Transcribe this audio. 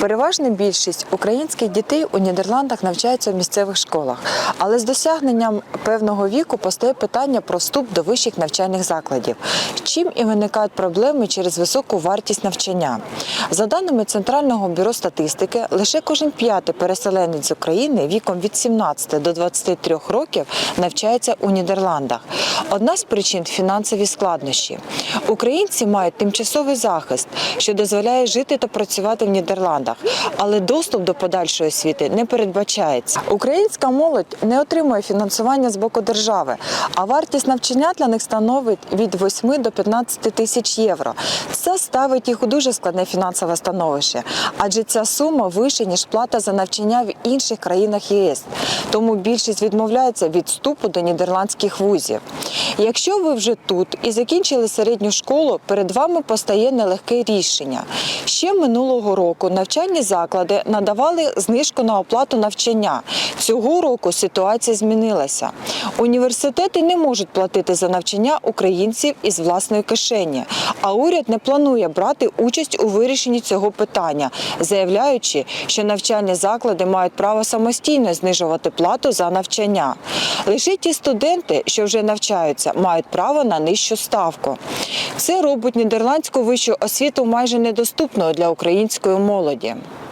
Переважна більшість українських дітей у Нідерландах навчаються в місцевих школах, але з досягненням певного віку постає питання про вступ до вищих навчальних закладів. Чим і виникають проблеми через високу вартість навчання. За даними Центрального бюро статистики, лише кожен п'ятий переселенець з України віком від 17 до 23 років навчається у Нідерландах. Одна з причин фінансові складнощі. Українці мають тимчасовий захист, що дозволяє жити та працювати в Нідерландах, але доступ до подальшої освіти не передбачається. Українська молодь не отримує фінансування з боку держави, а вартість навчання для них становить від 8 до 15 тисяч євро. Це ставить їх у дуже складне фінансове становище, адже ця сума вища ніж плата за навчання в інших країнах ЄС. Тому більшість відмовляється від вступу до нідерландських вузів. Якщо ви вже тут і закінчили середню школу, перед вами постає нелегке рішення. Ще минулого року навчальні заклади надавали знижку на оплату навчання. Цього року ситуація змінилася. Університети не можуть платити за навчання українців із власної кишені, а уряд не планує брати участь у вирішенні цього питання, заявляючи, що навчальні заклади мають право самостійно знижувати плату за навчання. Лише ті студенти, що вже навчаються, мають право на нижчу ставку. Це робить нідерландську вищу освіту майже недоступною для української молоді. Україну.